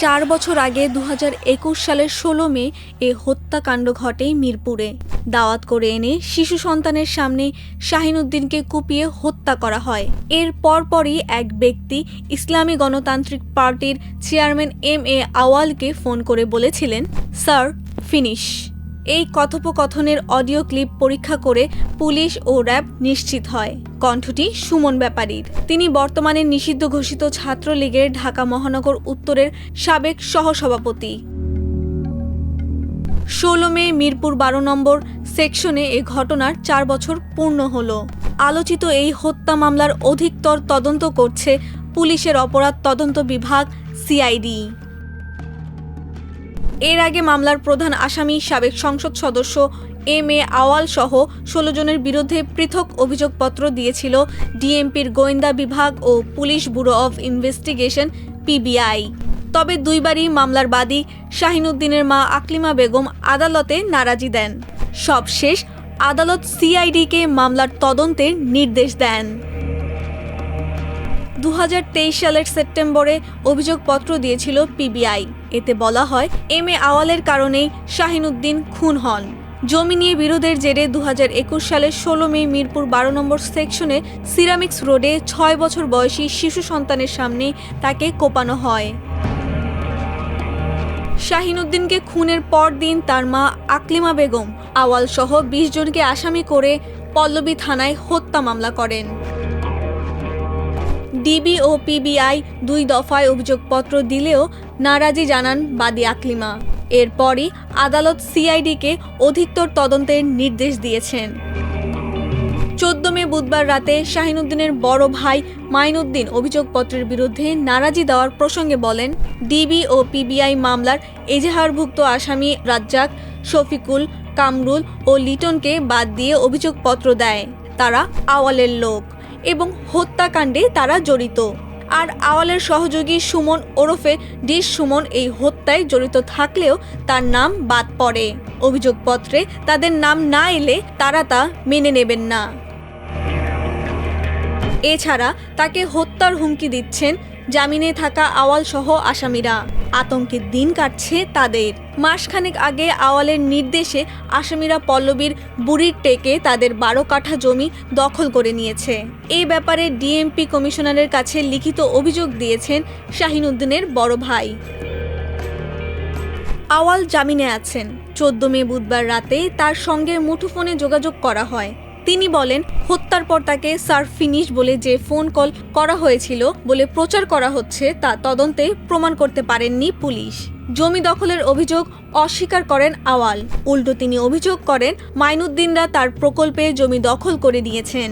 চার বছর আগে দু হাজার একুশ সালের ষোলো মে এ হত্যাকাণ্ড ঘটে মিরপুরে। দাওয়াত করে এনে শিশু সন্তানের সামনে শাহিনুদ্দিনকে কুপিয়ে হত্যা করা হয়। এর পরপরই এক ব্যক্তি ইসলামী গণতান্ত্রিক পার্টির চেয়ারম্যান এম এ আওয়ালকে ফোন করে বলেছিলেন, স্যার, ফিনিশ। এই কথোপকথনের অডিও ক্লিপ পরীক্ষা করে পুলিশ ও র্যাব নিশ্চিত হয়। কণ্ঠটি সুমন ব্যাপারীর। তিনি বর্তমানে নিষিদ্ধ ঘোষিত ছাত্রলীগের ঢাকা মহানগর উত্তরের সাবেক সহসভাপতি। ষোলো মে মিরপুর বারো নম্বর সেকশনে এ ঘটনার চার বছর পূর্ণ হল। আলোচিত এই হত্যা মামলার অধিকতর তদন্ত করছে পুলিশের অপরাধ তদন্ত বিভাগ সিআইডি। এর আগে মামলার প্রধান আসামি সাবেক সংসদ সদস্য এম এ আওয়াল সহ ষোলো জনের বিরুদ্ধে পৃথক অভিযোগপত্র দিয়েছিল ডিএমপির গোয়েন্দা বিভাগ ও police bureau of investigation, PBI. তবে দুইবারই মামলার বাদী শাহিনুদ্দিনের মা আকলিমা বেগম আদালতে নারাজি দেন। সবশেষ আদালত সিআইডিকে মামলার তদন্তের নির্দেশ দেন। দু হাজার তেইশ সালের সেপ্টেম্বরে অভিযোগপত্র দিয়েছিল পিবিআই। এতে বলা হয় এম এ আওয়ালের কারণেই শাহিনুদ্দিন খুন হন। জমি নিয়ে বিরোধের জেরে দু হাজার একুশ সালের ষোলো মে মিরপুর বারো নম্বর সেকশনে সিরামিক্স রোডে ছয় বছর বয়সী শিশু সন্তানের সামনে তাকে কোপানো হয়। শাহিনুদ্দিনকে খুনের পর দিন তার মা আকলিমা বেগম আওয়াল সহ বিশ জনকে আসামি করে পল্লবী থানায় হত্যা মামলা করেন। ডিবি ও পিবিআই দুই দফায় অভিযোগপত্র দিলেও নারাজি জানান বাদী আকলিমা। এরপরই আদালত সিআইডিকে অধিকতর তদন্তের নির্দেশ দিয়েছেন। চোদ্দ মে বুধবার রাতে শাহিনুদ্দিনের বড় ভাই মাইনুদ্দিন অভিযোগপত্রের বিরুদ্ধে নারাজি দেওয়ার প্রসঙ্গে বলেন, ডিবি ও পিবিআই মামলার এজাহারভুক্ত আসামি রাজ্জাক, শফিকুল, কামরুল ও লিটনকে বাদ দিয়ে অভিযোগপত্র দেয়। তারা আওয়ালের লোক। এবং হত্যাকাণ্ডে তারা জড়িত। আর আওয়ালের সহযোগী সুমন ওরফে ডিস সুমন এই হত্যায় জড়িত থাকলেও তার নাম বাদ পড়ে। অভিযোগপত্রে তাদের নাম না এলে তারা তা মেনে নেবেন না। এছাড়া তাকে হত্যার হুমকি দিচ্ছেন জামিনে থাকা আওয়াল সহ আসামিরা। আতঙ্কের দিন কাটছে তাদের। মাসখানেক আগে আওয়ালের নির্দেশে আসামিরা পল্লবীর বুড়ির টেকে তাদের বারো কাঠা জমি দখল করে নিয়েছে। এই ব্যাপারে ডিএমপি কমিশনারের কাছে লিখিত অভিযোগ দিয়েছেন শাহিনুদ্দিনের বড় ভাই। আওয়াল জামিনে আছেন। চোদ্দ মে বুধবার রাতে তার সঙ্গে মুঠোফোনে যোগাযোগ করা হয়। তিনি বলেন, হত্যার পর তাকে সার ফিনিশ বলে যে ফোন কল করা হয়েছিল বলে প্রচার করা হচ্ছে, তা তদন্তে প্রমাণ করতে পারেননি পুলিশ। জমি দখলের অভিযোগ অস্বীকার করেন আওয়াল। উল্টো তিনি অভিযোগ করেন, মাইনুদ্দিনরা তার প্রকল্পে জমি দখল করে নিয়েছেন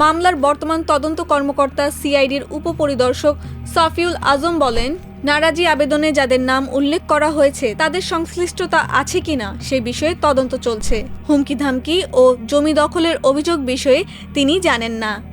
মামলার বর্তমান তদন্ত কর্মকর্তা সিআইডির উপপরিদর্শক সাফিউল আজম বলেন নারাজি আবেদনে যাদের নাম উল্লেখ করা হয়েছে, তাদের সংশ্লিষ্টতা আছে কিনা সে বিষয়ে তদন্ত চলছে। হুমকি ধামকি ও জমি দখলের অভিযোগ বিষয়ে তিনি জানেন না।